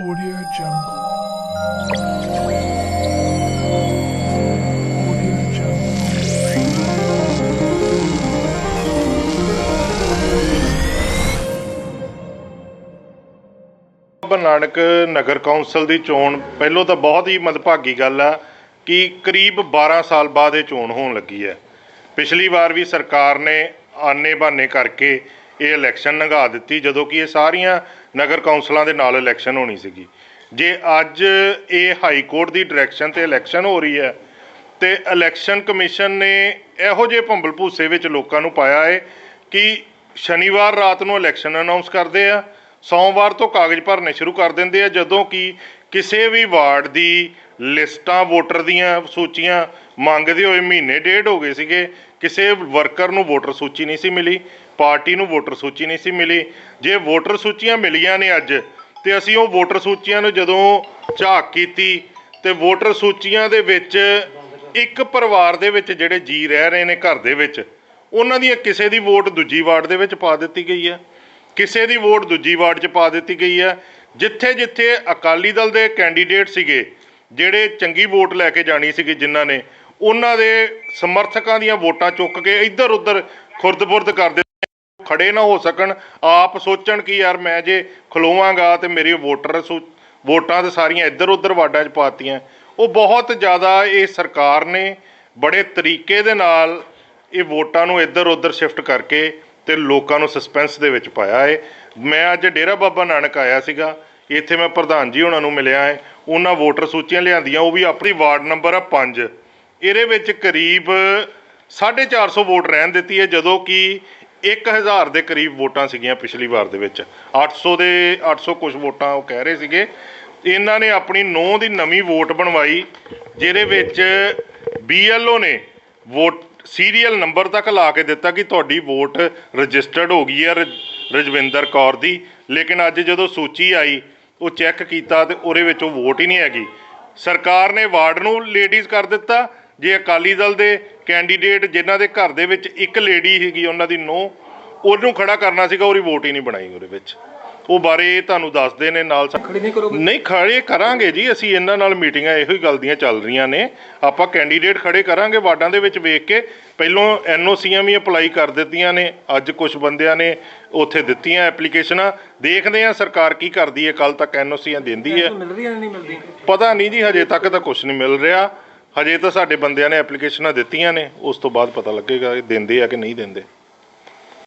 Audio Jungle. Audio Jungle. Baba Nanak ਨਗਰ council ਦੀ ਚੋਣ ਪਹਿਲੋਂ ਤਾਂ ਬਹੁਤ ਹੀ ਮਦਭਾਗੀ ਗੱਲ ਆ ਕਿ ਕਰੀਬ 12 ਸਾਲ ਬਾਅਦ ਇਹ ਚੋਣ ਹੋਣ ਲੱਗੀ ਹੈ ਪਿਛਲੀ ਵਾਰ ਵੀ ਸਰਕਾਰ ਨੇ ਆਨੇ ਬਾਨੇ ਕਰਕੇ ਇਹ ਇਲੈਕਸ਼ਨ ਲੰਘਾ ਦਿੱਤੀ, ਜਦੋਂ ਕਿ ਇਹ ਸਾਰੀਆਂ ਨਗਰ ਕੌਂਸਲਾਂ ਦੇ ਨਾਲ ਇਲੈਕਸ਼ਨ ਹੋਣੀ ਸੀਗੀ। ਜੇ ਅੱਜ ਇਹ ਹਾਈ ਕੋਰਟ ਦੀ ਡਾਇਰੈਕਸ਼ਨ ਤੇ ਇਲੈਕਸ਼ਨ ਹੋ ਰਹੀ ਹੈ, ਤੇ ਇਲੈਕਸ਼ਨ ਕਮਿਸ਼ਨ ਨੇ ਇਹੋ ਜਿਹੇ ਭੰਬਲ ਭੂਸੇ ਵਿੱਚ ਲੋਕਾਂ ਨੂੰ ਪਾਇਆ ਹੈ ਕਿ ਸ਼ਨੀਵਾਰ ਰਾਤ ਨੂੰ ਇਲੈਕਸ਼ਨ ਅਨਾਉਂਸ ਕਰਦੇ ਆ, ਸੋਮਵਾਰ ਤੋਂ ਕਾਗਜ਼ ਭਰਨੇ ਸ਼ੁਰੂ ਕਰ ਦਿੰਦੇ ਆ, ਜਦੋਂ ਕਿ ਕਿਸੇ ਵੀ ਵਾਰਡ ਦੀ ਲਿਸਟਾਂ ਵੋਟਰ ਦੀਆਂ ਸੂਚੀਆਂ ਮੰਗਦੇ ਹੋਏ ਮਹੀਨੇ ਡੇਢ ਹੋ ਗਏ ਸੀਗੇ, ਕਿਸੇ ਵਰਕਰ ਨੂੰ ਵੋਟਰ ਸੂਚੀ ਨਹੀਂ ਸੀ ਮਿਲੀ, ਪਾਰਟੀ ਨੂੰ ਵੋਟਰ ਸੂਚੀ ਨਹੀਂ ਸੀ ਮਿਲੀ। ਜੇ ਵੋਟਰ ਸੂਚੀਆਂ ਮਿਲੀਆਂ ਨੇ ਅੱਜ, ਤੇ ਅਸੀਂ ਉਹ ਵੋਟਰ ਸੂਚੀਆਂ ਨੂੰ ਜਦੋਂ ਝਾਕ ਕੀਤੀ, ਤੇ ਵੋਟਰ ਸੂਚੀਆਂ ਦੇ ਵਿੱਚ ਇੱਕ ਪਰਿਵਾਰ ਦੇ ਵਿੱਚ ਜਿਹੜੇ ਜੀ ਰਹਿ ਰਹੇ ਨੇ ਘਰ ਦੇ ਵਿੱਚ, ਉਹਨਾਂ ਦੀਆਂ ਕਿਸੇ ਦੀ ਵੋਟ ਦੂਜੀ ਵਾਰਡ ਦੇ ਵਿੱਚ ਪਾ ਦਿੱਤੀ ਗਈ ਹੈ। ਕਿਸੇ ਦੀ ਵੋਟ ਦੂਜੀ ਵਾਰਡ 'ਚ ਪਾ ਦਿੱਤੀ ਗਈ ਹੈ। ਜਿੱਥੇ ਜਿੱਥੇ ਅਕਾਲੀ ਦਲ ਦੇ ਕੈਂਡੀਡੇਟ ਸੀਗੇ ਜਿਹੜੇ ਚੰਗੀ ਵੋਟ ਲੈ ਕੇ ਜਾਣੀ ਸੀਗੀ ਜਿਨ੍ਹਾਂ ਨੇ, ਉਹਨਾਂ ਦੇ ਸਮਰਥਕਾਂ ਦੀਆਂ ਵੋਟਾਂ ਚੁੱਕ ਕੇ ਇੱਧਰ ਉੱਧਰ ਖੁਰਦ-ਬੁਰਦ ਕਰ ਦਿੱਤੇ ਖੜੇ ਨਾ ਹੋ ਸਕਣ, ਆਪ ਸੋਚਣ ਕਿ ਯਾਰ ਮੈਂ ਜੇ ਖਲੋਵਾਂਗਾ ਤੇ ਮੇਰੀ ਵੋਟਰ ਸੂ- ਵੋਟਾਂ ਤੇ ਸਾਰੀਆਂ ਇੱਧਰ ਉੱਧਰ ਵਾਰਡਾਂ 'ਚ ਪਾਤੀਆਂ। ਉਹ ਬਹੁਤ ਜ਼ਿਆਦਾ ਇਹ ਸਰਕਾਰ ਨੇ ਬੜੇ ਤਰੀਕੇ ਦੇ ਨਾਲ ਇਹ ਵੋਟਾਂ ਨੂੰ ਇੱਧਰ ਉੱਧਰ ਸ਼ਿਫਟ ਕਰਕੇ ਤੇ ਲੋਕਾਂ ਨੂੰ ਸਸਪੈਂਸ ਦੇ ਵਿੱਚ ਪਾਇਆ ਹੈ ਮੈਂ ਅੱਜ ਡੇਰਾ ਬਾਬਾ ਨਾਨਕ ਆਇਆ ਸੀਗਾ। ਇੱਥੇ ਮੈਂ ਪ੍ਰਧਾਨ ਜੀ ਉਹਨਾਂ ਨੂੰ ਮਿਲਿਆ ਹੈ। ਉਹਨਾਂ ਵੋਟਰ ਸੂਚੀਆਂ ਲਿਆਂਦੀਆਂ, ਉਹ ਵੀ ਆਪਣੀ ਵਾਰਡ ਨੰਬਰ ਆ 5 ਇਹਦੇ ਵਿੱਚ ਕਰੀਬ 450 ਵੋਟ ਰਹਿਣ ਦਿੱਤੀ ਹੈ, ਜਦੋਂ ਕਿ 1000 ਦੇ ਕਰੀਬ ਵੋਟਾਂ ਸੀਗੀਆਂ ਪਿਛਲੀ ਵਾਰ ਦੇ ਵਿੱਚ। 800 ਦੇ 800 ਕੁਝ ਵੋਟਾਂ ਉਹ ਕਹਿ ਰਹੇ ਸੀਗੇ। ਇਹਨਾਂ ਨੇ ਆਪਣੀ 9 ਦੀ ਨਵੀਂ ਵੋਟ ਬਣਵਾਈ, ਜਿਹਦੇ ਵਿੱਚ BLO ਨੇ ਵੋਟ, ਸੀਰੀਅਲ ਨੰਬਰ ਤੱਕ ਲਾ ਕੇ ਦਿੱਤਾ ਕਿ ਤੁਹਾਡੀ ਵੋਟ ਰਜਿਸਟਰਡ ਹੋ ਗਈ ਹੈ ਰਜ- ਰਜਵਿੰਦਰ ਕੌਰ ਦੀ। ਲੇਕਿਨ ਅੱਜ ਜਦੋਂ ਸੂਚੀ ਆਈ ਉਹ ਚੈੱਕ ਕੀਤਾ ਤੇ ਉਹਦੇ ਵਿੱਚ ਉਹ ਵੋਟ ਹੀ ਨਹੀਂ ਹੈਗੀ। ਸਰਕਾਰ ਨੇ ਵਾਰਡ ਨੂੰ ਲੇਡੀਜ਼ ਕਰ ਦਿੱਤਾ। ਜੇ ਅਕਾਲੀ ਦਲ ਦੇ ਕੈਂਡੀਡੇਟ ਜਿਨ੍ਹਾਂ ਦੇ ਘਰ ਦੇ ਵਿੱਚ ਇੱਕ ਲੇਡੀ ਹੈਗੀ ਉਹਨਾਂ ਦੀ ਨੋ ਉਹਨੂੰ ਖੜਾ ਕਰਨਾ ਸੀਗਾ, ਉਹਦੀ ਵੋਟ ਹੀ ਨਹੀਂ ਬਣਾਈ ਉਹਦੇ ਵਿੱਚ। ਉਹ ਬਾਰੇ ਤੁਹਾਨੂੰ ਦੱਸਦੇ ਨੇ ਨਾਲ ਖੜੀ ਨਹੀਂ ਕਰੋਗੇ? ਨਹੀਂ ਖੜੇ ਕਰਾਂਗੇ ਜੀ ਅਸੀਂ ਇਹਨਾਂ ਨਾਲ ਮੀਟਿੰਗਾਂ ਇਹੋ ਹੀ ਗੱਲ ਦੀਆਂ ਚੱਲ ਰਹੀਆਂ ਨੇ। ਆਪਾਂ ਕੈਂਡੀਡੇਟ ਖੜੇ ਕਰਾਂਗੇ ਵਾਰਡਾਂ ਦੇ ਵਿੱਚ ਵੇਖ ਕੇ। ਪਹਿਲੋਂ ਐਨਓਸੀਆਂ ਵੀ ਅਪਲਾਈ ਕਰ ਦਿੱਤੀਆਂ ਨੇ ਅੱਜ ਕੁਝ ਬੰਦਿਆਂ ਨੇ ਉੱਥੇ ਦਿੱਤੀਆਂ ਐਪਲੀਕੇਸ਼ਨਾਂ। ਦੇਖਦੇ ਆ ਸਰਕਾਰ ਕੀ ਕਰਦੀ ਹੈ ਕੱਲ ਤੱਕ ਐਨਓਸੀਆਂ ਦਿੰਦੀ ਹੈ। ਮਿਲ ਨਹੀਂ ਮਿਲਦੀ ਪਤਾ ਨਹੀਂ ਜੀ ਹਜੇ ਤੱਕ ਤਾਂ ਕੁਝ ਨਹੀਂ ਮਿਲ ਰਿਹਾ। ਹਜੇ ਤਾਂ ਸਾਡੇ ਬੰਦਿਆਂ ਨੇ ਐਪਲੀਕੇਸ਼ਨਾਂ ਦਿੱਤੀਆਂ ਨੇ ਉਸ ਤੋਂ ਬਾਅਦ ਪਤਾ ਲੱਗੇਗਾ ਇਹ ਦਿੰਦੇ ਆ ਕਿ ਨਹੀਂ ਦਿੰਦੇ।